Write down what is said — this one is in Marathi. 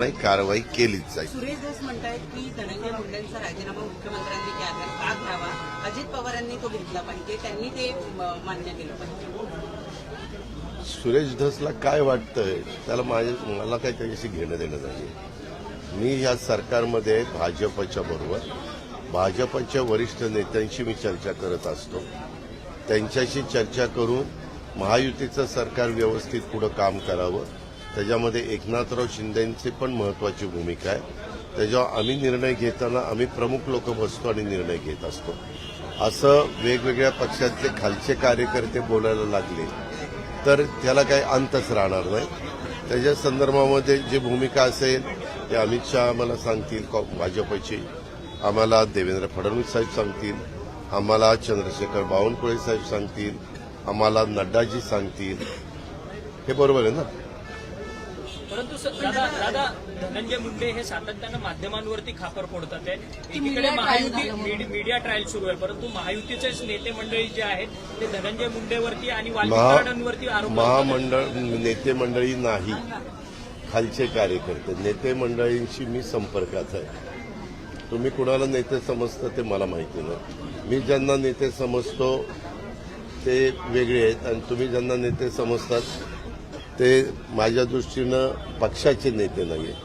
नाही कारवाई केलीच जाईल. सुरेश दास म्हणतायत की धनंजय मुंडेंचा राजीनामा मुख्यमंत्र्यांनी घ्यावा का घ्यावा. अजित पवारांनी तो घेतला पाहिजे त्यांनी ते मान्य केलं पाहिजे. सुरेश धसला काय वाटतंय त्याला माझे मला काही त्याच्याशी घेणं देणं नाही. मी या सरकारमध्ये भाजपच्या बरोबर भाजपच्या वरिष्ठ नेत्यांशी मी चर्चा करत असतो. त्यांच्याशी चर्चा करून महायुतीचं सरकार व्यवस्थित पुढं काम करावं. त्याच्यामध्ये एकनाथराव शिंदेंची पण महत्वाची भूमिका आहे. त्याच्यावर आम्ही निर्णय घेताना आम्ही प्रमुख लोक बसतो आणि निर्णय घेत असतो. असं वेगवेगळ्या पक्षातले खालचे कार्यकर्ते बोलायला लागले तर त्याला काही अंतच राहणार नाही. त्याच्या संदर्भामध्ये जी भूमिका असेल ते अमित शहा आम्हाला सांगतील कॉ- भाजपची. आम्हाला देवेंद्र फडणवीस साहेब सांगतील. आम्हाला चंद्रशेखर बावनकुळे साहेब सांगतील. आम्हाला नड्डाजी सांगतील. हे बरोबर आहे ना? परंतु दादा दादा धनंजय मुंडे हे सातत्यानं माध्यमांवरती खापर फोडतात आहे. एकीकडे महायुती मीड- मीडिया ट्रायल सुरू आहे. परंतु महायुतीचेच नेते मंडळी जे आहेत ते धनंजय मुंडेवरती आणि वाल्मिकी महा कराडांवरती आरोप. महामंडळ नेते मंडळी नाही. खालचे कार्यकर्ते नेते मंडळींशी मी संपर्कात आहे. तुम्ही कुणाला नेते समजता ते मला माहिती नाही. मी ज्यांना नेते समजतो ते वेगळे आहेत. आणि तुम्ही ज्यांना नेते समजतात ते माझ्या दृष्टीनं पक्षाचे नेते नाही आहेत